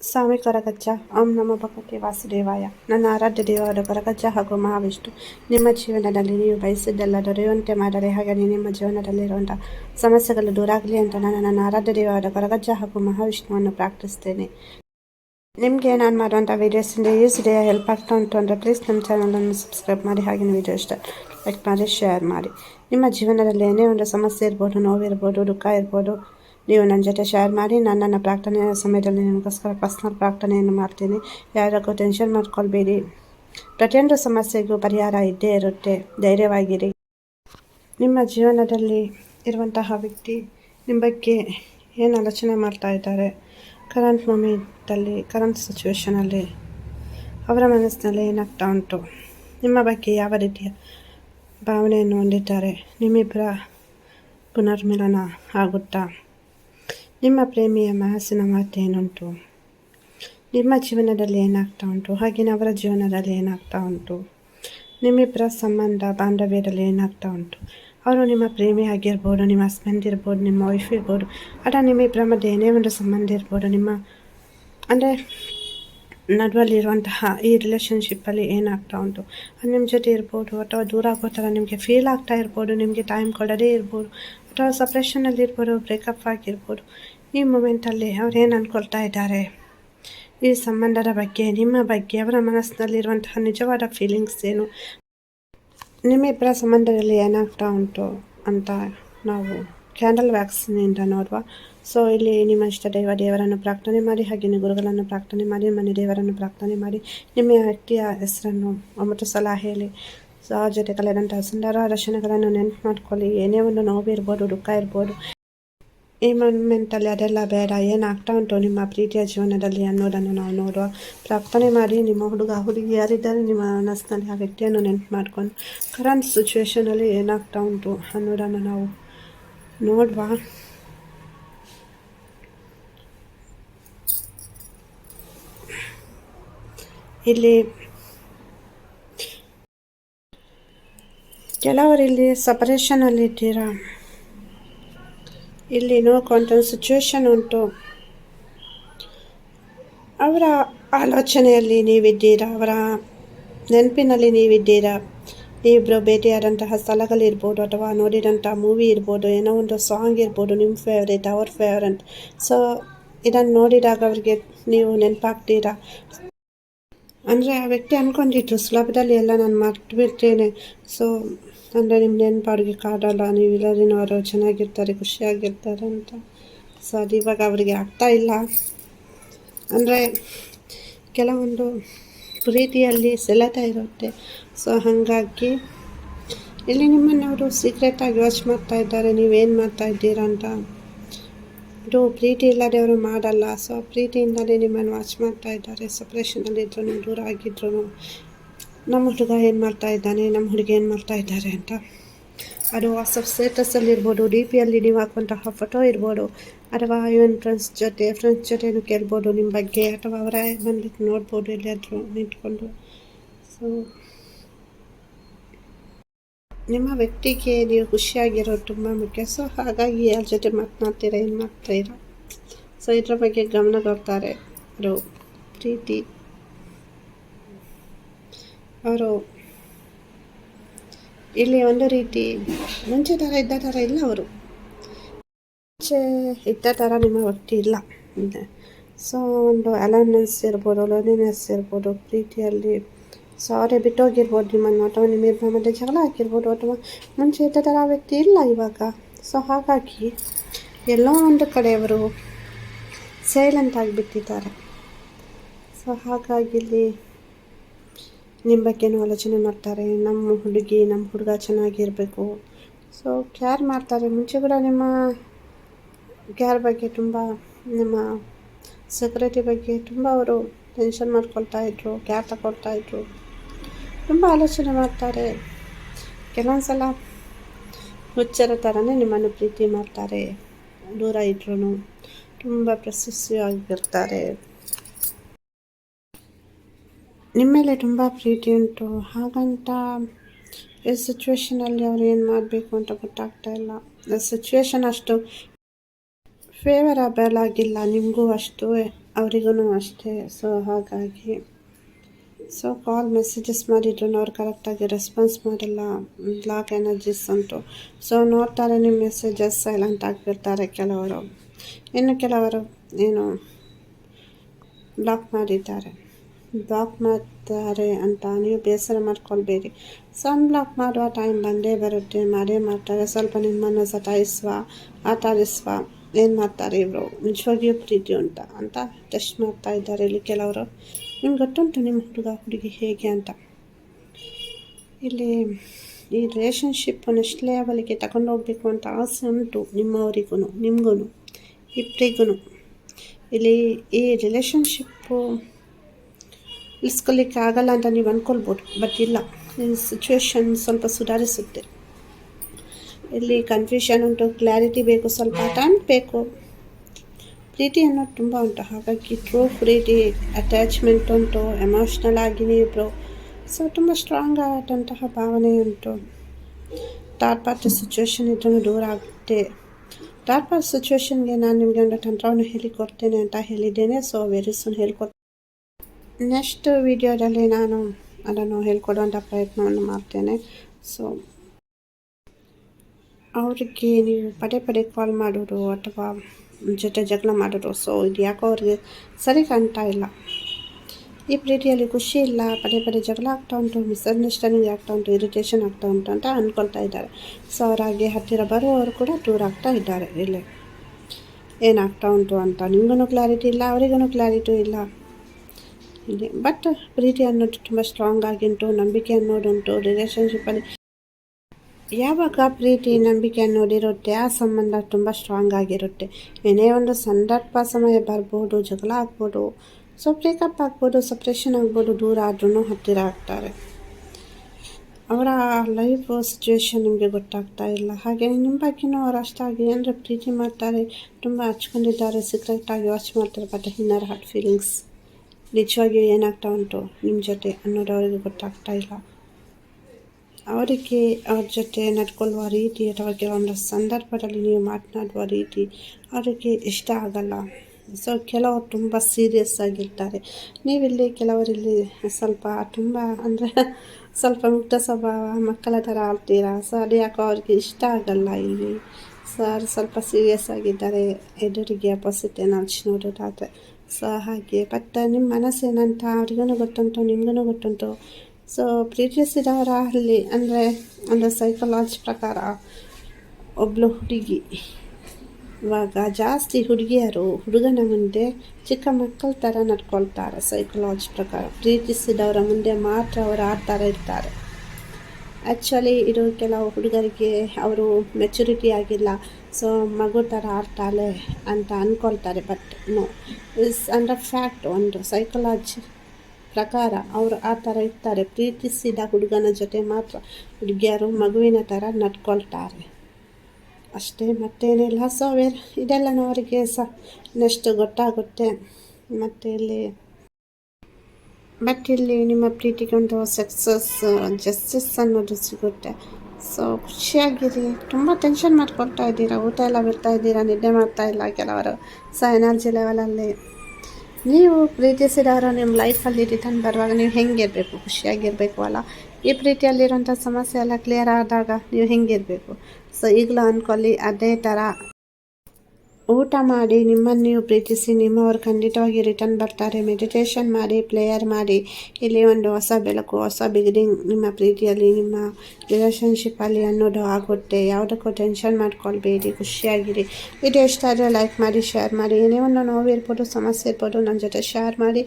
ಸ್ವಾಮಿ ಕೊರಗಜ್ಜ. ಓಂ ನಮ್ಮ ಭಗವತಿ ವಾಸುದೇವಾಯ. ನನ್ನ ಆರಾಧ್ಯ ದೇವರು ಕೊರಗಜ್ಜ ಹಾಗೂ ಮಹಾವಿಷ್ಣು, ನಿಮ್ಮ ಜೀವನದಲ್ಲಿ ನೀವು ಬಯಸಿದ್ದೆಲ್ಲ ದೊರೆಯುವಂತೆ ಮಾಡಲಿ ಹಾಗೆ ನಿಮ್ಮ ಜೀವನದಲ್ಲಿರುವಂಥ ಸಮಸ್ಯೆಗಳು ದೂರ ಆಗಲಿ ಅಂತ ನಾನು ನನ್ನ ಆರಾಧ್ಯ ದೇವರ ಕೊರಗಜ್ಜ ಹಾಗೂ ಮಹಾವಿಷ್ಣುವನ್ನು ಪ್ರಾರ್ಥಿಸ್ತೇನೆ. ನಿಮಗೆ ನಾನು ಮಾಡುವಂಥ ವೀಡಿಯೋಸಿಂದ ಯೂಸ್ ಇದೆಯಾ ಹೆಲ್ಪ್ ಆಗ್ತಾ ಉಂಟು ಅಂದರೆ ಪ್ಲೀಸ್ ನಮ್ಮ ಚಾನಲನ್ನು ಸಬ್ಸ್ಕ್ರೈಬ್ ಮಾಡಿ, ಹಾಗೆ ವೀಡಿಯೋ ಇಷ್ಟ ಲೈಕ್ ಮಾಡಿ ಶೇರ್ ಮಾಡಿ. ನಿಮ್ಮ ಜೀವನದಲ್ಲಿ ಏನೇ ಒಂದು ಸಮಸ್ಯೆ ಇರ್ಬೋದು, ನೋವಿರ್ಬೋದು, ದುಃಖ ಇರ್ಬೋದು ನೀವು ನನ್ನ ಜೊತೆ ಶೇರ್ ಮಾಡಿ, ನಾನು ನನ್ನ ಪ್ರಾರ್ಥನೆ ಸಮಯದಲ್ಲಿ ನಿಮಗೋಸ್ಕರ ಪರ್ಸ್ನಲ್ ಪ್ರಾರ್ಥನೆಯನ್ನು ಮಾಡ್ತೀನಿ. ಯಾರಿಗೂ ಟೆನ್ಷನ್ ಮಾಡ್ಕೊಳ್ಬೇಡಿ. ಪ್ರತಿಯೊಂದು ಸಮಸ್ಯೆಗೂ ಪರಿಹಾರ ಇದ್ದೇ ಇರುತ್ತೆ. ಧೈರ್ಯವಾಗಿರಿ. ನಿಮ್ಮ ಜೀವನದಲ್ಲಿ ಇರುವಂತಹ ವ್ಯಕ್ತಿ ನಿಮ್ಮ ಬಗ್ಗೆ ಏನು ಆಲೋಚನೆ ಮಾಡ್ತಾ ಇದ್ದಾರೆ? ಕರೆಂಟ್ ಮೂಮೆಂಟಲ್ಲಿ ಕರೆಂಟ್ ಸಿಚುವೇಷನಲ್ಲಿ ಅವರ ಮನಸ್ಸಿನಲ್ಲಿ ಏನಾಗ್ತಾ ಉಂಟು? ನಿಮ್ಮ ಬಗ್ಗೆ ಯಾವ ರೀತಿಯ ಭಾವನೆಯನ್ನು ಹೊಂದಿದ್ದಾರೆ? ನಿಮ್ಮಿಬ್ಬರ ಪುನರ್ಮಿಲನ ಆಗುತ್ತಾ? ನಿಮ್ಮ ಪ್ರೇಮಿಯ ಮನಸ್ಸಿನ ಮಾತೇನುಂಟು ನಿಮ್ಮ ಜೀವನದಲ್ಲಿ ಏನಾಗ್ತಾ ಉಂಟು? ಹಾಗೆಯೇ ಅವರ ಜೀವನದಲ್ಲಿ ಏನಾಗ್ತಾ ಉಂಟು? ನಿಮ್ಮಿಬ್ಬರ ಸಂಬಂಧ, ಬಾಂಧವ್ಯದಲ್ಲಿ ಏನಾಗ್ತಾ ಉಂಟು? ಅವರು ನಿಮ್ಮ ಪ್ರೇಮಿ ಆಗಿರ್ಬೋದು, ನಿಮ್ಮ ಹಸ್ಬೆಂಡ್ ಇರ್ಬೋದು, ನಿಮ್ಮ ವೈಫ್ ಇರ್ಬೋದು ಅಥವಾ ನಿಮ್ಮಿಬ್ಬರ ಮಧ್ಯೆ ಏನೇ ಒಂದು ಸಂಬಂಧ ಇರ್ಬೋದು, ನಿಮ್ಮ, ಅಂದರೆ ನಡುವಲ್ಲಿರುವಂತಹ ಈ ರಿಲೇಷನ್ಶಿಪ್ಪಲ್ಲಿ ಏನಾಗ್ತಾ ಉಂಟು? ನಿಮ್ಮ ಜೊತೆ ಇರ್ಬೋದು, ಅಥವಾ ದೂರ ಆಗೋ ಥರ ನಿಮಗೆ ಫೀಲ್ ಆಗ್ತಾ ಇರ್ಬೋದು, ನಿಮಗೆ ಟೈಮ್ ಕೊಡದೇ ಇರ್ಬೋದು, ಅಥವಾ ಸಪ್ರೇಷನಲ್ಲಿ ಇರ್ಬೋದು ಬ್ರೇಕಪ್ ಆಗಿರ್ಬೋದು. ಈ ಮೂಮೆಂಟಲ್ಲಿ ಅವ್ರು ಏನು ಅಂದ್ಕೊಳ್ತಾ ಇದ್ದಾರೆ? ಈ ಸಂಬಂಧದ ಬಗ್ಗೆ, ನಿಮ್ಮ ಬಗ್ಗೆ, ಅವರ ಮನಸ್ಸಿನಲ್ಲಿರುವಂತಹ ನಿಜವಾದ ಫೀಲಿಂಗ್ಸ್ ಏನು? ನಿಮ್ಮಿಬ್ಬರ ಸಂಬಂಧದಲ್ಲಿ ಏನಾಗ್ತಾ ಉಂಟು ಅಂತ ನಾವು ಕ್ಯಾಂಡಲ್ ವ್ಯಾಕ್ಸಿನಿಂದ ನೋಡುವ. ಸೊ ಇಲ್ಲಿ ನಿಮ್ಮ ಇಷ್ಟ ದೈವ ದೇವರನ್ನು ಪ್ರಾರ್ಥನೆ ಮಾಡಿ ಹಾಗೆಯೇ ಗುರುಗಳನ್ನು ಪ್ರಾರ್ಥನೆ ಮಾಡಿ ಮನೆ ದೇವರನ್ನು ಪ್ರಾರ್ಥನೆ ಮಾಡಿ, ನಿಮ್ಮ ವ್ಯಕ್ತಿಯ ಹೆಸರನ್ನು ಒಂಬತ್ತು ಸಲ ಹೇಳಿ. ಸೊ ಆ ಜೊತೆ ಕಲೆದಂತಹ ಸುಂದರ ರಚನೆಗಳನ್ನು ನೆನಪು ಮಾಡ್ಕೊಳ್ಳಿ. ಏನೇ ಒಂದು ನೋವು ಇರ್ಬೋದು, ದುಃಖ ಇರ್ಬೋದು, ಈ ಮೂಮೆಂಟಲ್ಲಿ ಅದೆಲ್ಲ ಬೇಡ. ಏನಾಗ್ತಾ ಉಂಟು ನಿಮ್ಮ ಪ್ರೀತಿಯ ಜೀವನದಲ್ಲಿ ಅನ್ನೋದನ್ನು ನಾವು ನೋಡುವ. ಪ್ರಾರ್ಥನೆ ಮಾಡಿ, ನಿಮ್ಮ ಹುಡುಗ, ಹುಡುಗಿ ಯಾರಿದ್ದಾರೆ, ನಿಮ್ಮ ಮನಸ್ಸಿನಲ್ಲಿ ಆ ವ್ಯಕ್ತಿಯನ್ನು ನೆನಪು ಮಾಡ್ಕೊಂಡು ಕರೆಂಟ್ ಸಿಚುವೇಶನಲ್ಲಿ ಏನಾಗ್ತಾ ಉಂಟು ಅನ್ನೋದನ್ನು ನಾವು ನೋಡುವ. ಇಲ್ಲಿ ಕೆಲವರು ಇಲ್ಲಿ ಸಪರೇಷನಲ್ಲಿ ಇದ್ದೀರಾ? ಇಲ್ಲಿ ನೋಡ್ಕೊಂತ ಸಿಚುವೇಶನ್ ಉಂಟು. ಅವರ ಆಲೋಚನೆಯಲ್ಲಿ ನೀವಿದ್ದೀರಾ? ಅವರ ನೆನಪಿನಲ್ಲಿ ನೀವಿದ್ದೀರಾ? ನೀವಿಬ್ಬರು ಭೇಟಿಯಾದಂತಹ ಸ್ಥಳಗಳಿರ್ಬೋದು ಅಥವಾ ನೋಡಿದಂಥ ಮೂವಿ ಇರ್ಬೋದು, ಏನೋ ಒಂದು ಸಾಂಗ್ ಇರ್ಬೋದು ನಿಮ್ಮ ಫೇವ್ರೇಟ್ ಅವ್ರ ಫೇವ್ರೆಟ್ ಸೊ ಇದನ್ನು ನೋಡಿದಾಗ ಅವರಿಗೆ ನೀವು ನೆನಪಾಗ್ತೀರಾ? ಅಂದರೆ ಆ ವ್ಯಕ್ತಿ ಅಂದ್ಕೊಂಡಿದ್ರು ಸುಲಭದಲ್ಲಿ ಎಲ್ಲ ನಾನು ಮರ್ತು ಸೊ ಅಂದರೆ ನಿಮ್ಮ ನೆನಪಾಡಿಗೆ ಕಾಡಲ್ಲ, ನೀವು ಇಲ್ಲದಿನವರು ಚೆನ್ನಾಗಿರ್ತಾರೆ, ಖುಷಿಯಾಗಿರ್ತಾರೆ ಅಂತ. ಸೊ ಅದು ಇವಾಗ ಅವರಿಗೆ ಆಗ್ತಾ ಇಲ್ಲ. ಅಂದರೆ, ಕೆಲವೊಂದು ಪ್ರೀತಿಯಲ್ಲಿ ಸೆಳೆತಾ ಇರುತ್ತೆ. ಸೊ ಹಾಗಾಗಿ ಇಲ್ಲಿ ನಿಮ್ಮನ್ನು ಅವರು ಸೀಕ್ರೆಟಾಗಿ ವಾಚ್ ಮಾಡ್ತಾ ಇದ್ದಾರೆ. ನೀವೇನು ಮಾಡ್ತಾ ಇದ್ದೀರಾ ಅಂತ. ಇದು ಪ್ರೀತಿ ಇಲ್ಲದೆ ಅವರು ಮಾಡಲ್ಲ. ಸೊ ಪ್ರೀತಿಯಿಂದಲೇ ನಿಮ್ಮನ್ನು ವಾಚ್ ಮಾಡ್ತಾ ಇದ್ದಾರೆ. ಸಪ್ರೇಷನಲ್ಲಿದ್ದರೂ ದೂರ ಆಗಿದ್ರು. ನಮ್ಮ ಹುಡುಗ ಏನು ಮಾಡ್ತಾ ಇದ್ದಾನೆ? ನಮ್ಮ ಹುಡುಗಿ ಏನು ಮಾಡ್ತಾ ಇದ್ದಾರೆ ಅಂತ. ಅದು ವಾಟ್ಸಪ್ ಸ್ಟೇಟಸಲ್ಲಿ ಇರ್ಬೋದು ಡಿ ಪಿಯಲ್ಲಿ ನೀವು ಹಾಕುವಂತಹ ಫೋಟೋ ಇರ್ಬೋದು. ಅಥವಾ ಇವನ್ ಫ್ರೆಂಡ್ಸ್ ಜೊತೆ ಫ್ರೆಂಡ್ಸ್ ಜೊತೆನೂ ಕೇಳ್ಬೋದು ನಿಮ್ಮ ಬಗ್ಗೆ, ಅಥವಾ ಅವರ ಬಂದು ನೋಡ್ಬೋದು ಎಲ್ಲಾದರೂ ನಿಂತ್ಕೊಂಡು. ಸೊ ನಿಮ್ಮ ವ್ಯಕ್ತಿಗೆ ನೀವು ಖುಷಿಯಾಗಿರೋದು ತುಂಬ ಮುಖ್ಯ. ಸೊ ಹಾಗಾಗಿ ಯಾರ ಜೊತೆ ಮಾತನಾಡ್ತೀರ, ಏನು ಮಾಡ್ತಾಯಿರ ಸೊ ಇದರ ಬಗ್ಗೆ ಗಮನ ಕೊಡ್ತಾರೆ ಅವರು. ಪ್ರೀತಿ. ಅವರು ಇಲ್ಲಿ ಒಂದು ರೀತಿ ಮುಂಚೆ ಥರ ಇದ್ದ ಥರ ಇಲ್ಲ ಅವರು. ಮುಂಚೆ ಇದ್ದ ಥರ ನಿಮ್ಮ ವ್ಯಕ್ತಿ ಇಲ್ಲ ಸೊ ಒಂದು ಅಲರ್ನೆಸ್ ಇರ್ಬೋದು ಲೋನ್ಲಿನೆಸ್ ಇರ್ಬೋದು, ಪ್ರೀತಿಯಲ್ಲಿ ಸಾರಿ ಬಿಟ್ಟೋಗಿರ್ಬೋದು ನಿಮ್ಮನ್ನು ಅಥವಾ ನಿಮ್ಮ ಮಧ್ಯೆ ಜಗಳ ಆಗಿರ್ಬೋದು ಅಥವಾ ಮುಂಚೆ ಇದ್ದ ಥರ ವ್ಯಕ್ತಿ ಇಲ್ಲ ಇವಾಗ. ಸೊ ಹಾಗಾಗಿ ಎಲ್ಲೋ ಒಂದು ಕಡೆಯವರು ಸೈಲೆಂಟ್ ಆಗಿಬಿಟ್ಟಿದ್ದಾರೆ ಸೊ ಹಾಗಾಗಿ ಇಲ್ಲಿ ನಿಮ್ಮ ಬಗ್ಗೆನೂ ಆಲೋಚನೆ ಮಾಡ್ತಾರೆ. ನಮ್ಮ ಹುಡುಗಿ, ನಮ್ಮ ಹುಡುಗ ಚೆನ್ನಾಗಿರಬೇಕು. ಸೊ ಕೇರ್ ಮಾಡ್ತಾರೆ. ಮುಂಚೆ ಕೂಡ ನಿಮ್ಮ ಕ್ಯಾರ್ ಬಗ್ಗೆ ತುಂಬ ನಿಮ್ಮ ಸೆಕ್ಯುರಿಟಿ ಬಗ್ಗೆ ತುಂಬ ಅವರು ಟೆನ್ಷನ್ ಮಾಡ್ಕೊಳ್ತಾ ಇದ್ರು ಕ್ಯಾರ್ ತಗೊಳ್ತಾ ಇದ್ರು. ತುಂಬ ಆಲೋಚನೆ ಮಾಡ್ತಾರೆ. ಕೆಲವೊಂದು ಸಲ ಹುಚ್ಚರ ಥರನೇ ನಿಮ್ಮನ್ನು ಪ್ರೀತಿ ಮಾಡ್ತಾರೆ. ದೂರ ಇದ್ರೂ ತುಂಬ ಪ್ರಶಸ್ತಿಯಾಗಿರ್ತಾರೆ. ನಿಮ್ಮ ಮೇಲೆ ತುಂಬ ಪ್ರೀತಿ ಉಂಟು. ಹಾಗಂತ ಈ ಸಿಚುವೇಷನಲ್ಲಿ ಅವ್ರು ಏನು ಮಾಡಬೇಕು ಅಂತ ಗೊತ್ತಾಗ್ತಾ ಇಲ್ಲ. ಸಿಚುವೇಶನ್ ಅಷ್ಟು ಫೇವರಬಲ್ ಆಗಿಲ್ಲ, ನಿಮಗೂ ಅಷ್ಟು ಅವರಿಗೂ ಅಷ್ಟೇ. ಸೊ ಹಾಗಾಗಿ ಸೊ ಕಾಲ್ ಮೆಸೇಜಸ್ ಮಾಡಿದ್ರು ಅವ್ರು ಕರೆಕ್ಟಾಗಿ ರೆಸ್ಪಾನ್ಸ್ ಮಾಡಿಲ್ಲ. ಬ್ಲಾಕ್ ಎನರ್ಜೀಸ್ ಉಂಟು ಸೊ ನೋಡ್ತಾರೆ ನಿಮ್ಮ ಮೆಸೇಜಸ್ ಸೈಲೆಂಟ್ ಆಗಿಬಿಡ್ತಾರೆ ಕೆಲವರು. ಇನ್ನು ಕೆಲವರು, ಏನು ಬ್ಲಾಕ್ ಮಾಡಿದ್ದಾರೆ. ಬ್ಲಾಕ್ ಮಾಡ್ತಾರೆ ಅಂತ ನೀವು ಬೇಸರ ಮಾಡ್ಕೊಳ್ಬೇಡಿ. ಬ್ಲಾಕ್ ಮಾಡುವ ಟೈಮ್ ಬಂದೇ ಬರುತ್ತೆ, ಮಾಡೇ ಮಾಡ್ತಾರೆ. ಸ್ವಲ್ಪ ನಿಮ್ಮನ್ನು ಸತಾಯಿಸುವ, ಆಟಾಡಿಸುವ. ಏನು ಮಾಡ್ತಾರೆ ಇವರು? ನಿಜವಾಗಿಯೂ ಪ್ರೀತಿ ಉಂಟ ಅಂತ ಟೆಸ್ಟ್ ಮಾಡ್ತಾ ಇದ್ದಾರೆ ಇಲ್ಲಿ ಕೆಲವರು. ನಿಮ್ಗೆ ಗೊತ್ತುಂಟು ನಿಮ್ಮ ಹುಡುಗ ಹುಡುಗಿ ಹೇಗೆ ಅಂತ? ಇಲ್ಲಿ ಈ ರಿಲೇಷನ್ಶಿಪ್ ನೆಕ್ಸ್ಟ್ ಲೆವೆಲ್ಗೆ ತಗೊಂಡು ಹೋಗ್ಬೇಕು ಅಂತ ಆಸೆ ಉಂಟು ನಿಮ್ಮವರಿಗೂ ನಿಮಗೂ ಇಬ್ಬರಿಗೂ ಇಲ್ಲಿ ಈ ರಿಲೇಷನ್ಶಿಪ್ಪು ಇಳಿಸ್ಕೊಳ್ಳಿಕ್ಕೆ ಆಗಲ್ಲ ಅಂತ ನೀವು ಅಂದ್ಕೊಳ್ಬೋದು ಬಟ್ ಇಲ್ಲ. ಸಿಚುವೇಶನ್ ಸ್ವಲ್ಪ ಸುಧಾರಿಸುತ್ತೆ. ಇಲ್ಲಿ ಕನ್ಫ್ಯೂಷನ್ ಉಂಟು ಕ್ಲಾರಿಟಿ ಬೇಕು, ಸ್ವಲ್ಪ ಟೈಮ್ ಬೇಕು. ಪ್ರೀತಿ ಅನ್ನೋದು ತುಂಬ ಉಂಟು. ಹಾಗಾಗಿ ಟ್ರೂ ಪ್ರೀತಿ ಅಟ್ಯಾಚ್ಮೆಂಟ್ ಉಂಟು ಎಮೋಷ್ನಲ್ ಆಗಿ ಇಬ್ಬರು ಸೊ ತುಂಬ ಸ್ಟ್ರಾಂಗ್ ಆದಂತಹ ಭಾವನೆ ಉಂಟು. ಥರ್ಡ್ ಪಾರ್ಟಿ ಸಿಚುವೇಶನ್ ಇದ್ರೂ ದೂರ ಆಗುತ್ತೆ. ಥರ್ಡ್ ಪಾರ್ಟಿ ಸಿಚುವೇಶನ್ಗೆ ನಾನು ನಿಮಗೆ ಒಂದು ತಂತ್ರವನ್ನು ಹೇಳಿಕೊಡ್ತೇನೆ ಅಂತ ಹೇಳಿದ್ದೇನೆ. ಸೊ ವೆರಿ ಸೂನ್ ಹೇಳ್ಕೊಡ್ತೇನೆ. ನೆಕ್ಸ್ಟ್ ವಿಡಿಯೋದಲ್ಲಿ ನಾನು ಅದನ್ನು ಹೇಳ್ಕೊಡುವಂಥ ಪ್ರಯತ್ನವನ್ನು ಮಾಡ್ತೇನೆ. ಸೊ ಅವರಿಗೆ ನೀವು ಪದೇ ಪದೇ ಕಾಲ್ ಮಾಡೋರು ಅಥವಾ ಜೊತೆ ಜಗಳ ಮಾಡೋರು ಸೊ ಇದು ಯಾಕೋ ಅವ್ರಿಗೆ ಸರಿ ಕಾಣ್ತಾ ಇಲ್ಲ. ಈ ಪ್ರೀತಿಯಲ್ಲಿ ಖುಷಿ ಇಲ್ಲ, ಪದೇ ಪದೇ ಜಗಳ ಆಗ್ತಾ ಉಂಟು ಮಿಸ್ಅಂಡರ್ಸ್ಟ್ಯಾಂಡಿಂಗ್ ಆಗ್ತಾ ಉಂಟು ಇರಿಟೇಷನ್ ಆಗ್ತಾ ಉಂಟು ಅಂತ ಅಂದ್ಕೊಳ್ತಾ ಇದ್ದಾರೆ. ಸೊ ಅವರಾಗೆ ಹತ್ತಿರ ಬರುವವರು ಕೂಡ ದೂರ ಆಗ್ತಾ ಇದ್ದಾರೆ ಇಲ್ಲೇ. ಏನಾಗ್ತಾ ಉಂಟು ಅಂತ ನಿಮಗೂ ಕ್ಲಾರಿಟಿ ಇಲ್ಲ ಅವರಿಗೂ ಕ್ಲಾರಿಟಿ ಇಲ್ಲ. ಇಲ್ಲಿ ಬಟ್ ಪ್ರೀತಿ ಅನ್ನೋದು ತುಂಬ ಸ್ಟ್ರಾಂಗ್ ಆಗಿಂಟು ನಂಬಿಕೆ ಅನ್ನೋದುಂಟು ರಿಲೇಷನ್ಶಿಪ್ಪಲ್ಲಿ ಯಾವಾಗ ಪ್ರೀತಿ ನಂಬಿಕೆ ಅನ್ನೋದಿರುತ್ತೆ ಆ ಸಂಬಂಧ ತುಂಬ ಸ್ಟ್ರಾಂಗ್ ಆಗಿರುತ್ತೆ. ಏನೇ ಒಂದು ಸಂದರ್ಭ, ಸಮಯ ಬರ್ಬೋದು, ಜಗಳ ಆಗ್ಬೋದು ಸೊ ಬ್ರೇಕಪ್ ಆಗ್ಬೋದು, ಸಪ್ರೇಷನ್ ಆಗ್ಬೋದು, ದೂರ ಆದ್ರೂ ಹತ್ತಿರ ಆಗ್ತಾರೆ. ಅವರ ಲೈಫ್ ಸಿಚುವೇಶನ್ ನಿಮಗೆ ಗೊತ್ತಾಗ್ತಾ ಇಲ್ಲ. ಹಾಗೆ ನಿಮ್ಮ ಬಗ್ಗೆನೂ ಅವ್ರು ಅಷ್ಟಾಗಿ ಏನಾರ ಪ್ರೀತಿ ಮಾಡ್ತಾರೆ, ತುಂಬ ಹಚ್ಕೊಂಡಿದ್ದಾರೆ ಸೀಕ್ರೆಟಾಗಿ ವಾಚ್ ಮಾಡ್ತಾರೆ ಬಟ್ ಇನ್ನರ್ ಹಾರ್ಟ್ ಫೀಲಿಂಗ್ಸ್ ನಿಜವಾಗಿಯೂ ಏನಾಗ್ತಾ ಉಂಟು ನಿಮ್ಮ ಜೊತೆ ಅನ್ನೋದು ಅವರಿಗೆ ಗೊತ್ತಾಗ್ತಾ ಇಲ್ಲ. ಅವರಿಗೆ ಅವ್ರ ಜೊತೆ ನಡ್ಕೊಳ್ಳುವ ರೀತಿ ಅಥವಾ ಕೆಲವೊಂದು ಸಂದರ್ಭದಲ್ಲಿ ನೀವು ಮಾತನಾಡುವ ರೀತಿ ಅವರಿಗೆ ಇಷ್ಟ ಆಗಲ್ಲ. ಸೊ ಕೆಲವರು ತುಂಬ ಸೀರಿಯಸ್ ಆಗಿರ್ತಾರೆ. ನೀವಿಲ್ಲಿ ಕೆಲವರಿಲ್ಲಿ ಸ್ವಲ್ಪ ತುಂಬ ಅಂದರೆ ಸ್ವಲ್ಪ ಮುಗ್ಧ ಸ್ವಭಾವ, ಮಕ್ಕಳ ಥರ ಆಡ್ತೀರಾ ಸೊ ಅದು ಯಾಕೋ ಅವ್ರಿಗೆ ಇಷ್ಟ ಆಗಲ್ಲ ಇಲ್ಲಿ. ಸರ್ ಸ್ವಲ್ಪ ಸೀರಿಯಸ್ ಆಗಿದ್ದಾರೆ. ಎದುರಿಗೆ ಅಪೋಸಿಟ್ ಎನರ್ಜಿ ನೋಡೋದಾದರೆ. ಸೊ ಹಾಗೆ ಬಟ್ ನಿಮ್ಮ ಮನಸ್ಸೇನಂತ ಅವ್ರಿಗೂ ಗೊತ್ತುಂಟು ನಿಮ್ಗೂ ಗೊತ್ತುಂಟು. ಸೊ ಪ್ರೀತಿಸಿದವರ ಅಲ್ಲಿ ಅಂದರೆ ಒಂದು ಸೈಕಲಾಜಿ ಪ್ರಕಾರ ಒಬ್ಬಳು ಹುಡುಗಿ. ಇವಾಗ ಜಾಸ್ತಿ ಹುಡುಗಿಯರು ಹುಡುಗನ ಮುಂದೆ ಚಿಕ್ಕ ಮಕ್ಕಳ ಥರ ನಡ್ಕೊಳ್ತಾರೆ ಸೈಕಲಾಜಿ ಪ್ರಕಾರ. ಪ್ರೀತಿಸಿದವರ ಮುಂದೆ ಮಾತ್ರ ಅವರು ಆ ಥರ ಇರ್ತಾರೆ. ಆ್ಯಕ್ಚುಲಿ ಇದು ಕೆಲವು ಹುಡುಗರಿಗೆ ಅವರು ಮೆಚುರಿಟಿ ಆಗಿಲ್ಲ. ಸೊ ಮಗು ಥರ ಆಡ್ತಾಳೆ ಅಂತ ಅಂದ್ಕೊಳ್ತಾರೆ but no is under fact ಒಂದು ಸೈಕಲಾಜಿ ಪ್ರಕಾರ ಅವರು ಆ ಥರ ಇರ್ತಾರೆ. ಪ್ರೀತಿಸಿದ ಹುಡುಗನ ಜೊತೆ ಮಾತ್ರ ಹುಡುಗಿಯರು ಮಗುವಿನ ಥರ ನಡ್ಕೊಳ್ತಾರೆ. ಅಷ್ಟೇ ಮತ್ತೇನಿಲ್ಲ. ಸೊ ವೇರ್ ಇದೆಲ್ಲ ಅವರಿಗೆ ಸಹ ನೆಕ್ಸ್ಟ್ ಗೊತ್ತಾಗುತ್ತೆ. ಮತ್ತು ಇಲ್ಲಿ ಬಟ್ ಇಲ್ಲಿ ನಿಮ್ಮ ಪ್ರೀತಿಗೆ ಒಂದು ಸಕ್ಸಸ್ ಜಸ್ಟಿಸ್ ಅನ್ನೋದು ಸಿಗುತ್ತೆ. ಸೊ ಖುಷಿಯಾಗಿರಿ. ತುಂಬ ಟೆನ್ಷನ್ ಮಾಡ್ಕೊಳ್ತಾ ಇದ್ದೀರಾ? ಊಟ ಎಲ್ಲ ಬಿಡ್ತಾ ಇದ್ದೀರಾ? ನಿದ್ದೆ ಮಾಡ್ತಾ ಇಲ್ಲ ಕೆಲವರು. ಸೊ ಎನರ್ಜಿ ಲೆವೆಲಲ್ಲಿ ನೀವು ಪ್ರೀತಿಸಿದವರು ನಿಮ್ಮ ಲೈಫಲ್ಲಿ ರಿಟರ್ನ್ ಬರುವಾಗ ನೀವು ಹೆಂಗಿರಬೇಕು? ಖುಷಿಯಾಗಿರಬೇಕು ಅಲ್ಲ? ಈ ಪ್ರೀತಿಯಲ್ಲಿರುವಂಥ ಸಮಸ್ಯೆ ಎಲ್ಲ ಕ್ಲಿಯರ್ ಆದಾಗ ನೀವು ಹೆಂಗಿರಬೇಕು? ಸೊ ಈಗಲೂ ಅಂದ್ಕೊಳ್ಳಿ ಅದೇ ಥರ ಊಟ ಮಾಡಿ ನಿಮ್ಮನ್ನು ನೀವು ಪ್ರೀತಿಸಿ, ನಿಮ್ಮವರು ಖಂಡಿತವಾಗಿ ರಿಟರ್ನ್ ಬರ್ತಾರೆ. ಮೆಡಿಟೇಷನ್ ಮಾಡಿ ಪ್ಲೇಯರ್ ಮಾಡಿ. ಇಲ್ಲಿ ಒಂದು ಹೊಸ ಬೆಳಕು, ಹೊಸ ಬಿಗಿನಿಂಗ್ ನಿಮ್ಮ ಪ್ರೀತಿಯಲ್ಲಿ, ನಿಮ್ಮ ರಿಲೇಷನ್ಶಿಪ್ಪಲ್ಲಿ ಅನ್ನೋದು ಆಗುತ್ತೆ. ಯಾವುದಕ್ಕೂ ಟೆನ್ಷನ್ ಮಾಡ್ಕೊಳ್ಬೇಡಿ, ಖುಷಿಯಾಗಿರಿ. ವಿಡಿಯೋ ಇಷ್ಟ ಆದರೆ ಲೈಕ್ ಮಾಡಿ ಶೇರ್ ಮಾಡಿ. ಏನೇ ಒಂದು ನೋವಿರ್ಬೋದು ಸಮಸ್ಯೆ ಇರ್ಬೋದು ನನ್ನ ಜೊತೆ ಶೇರ್ ಮಾಡಿ.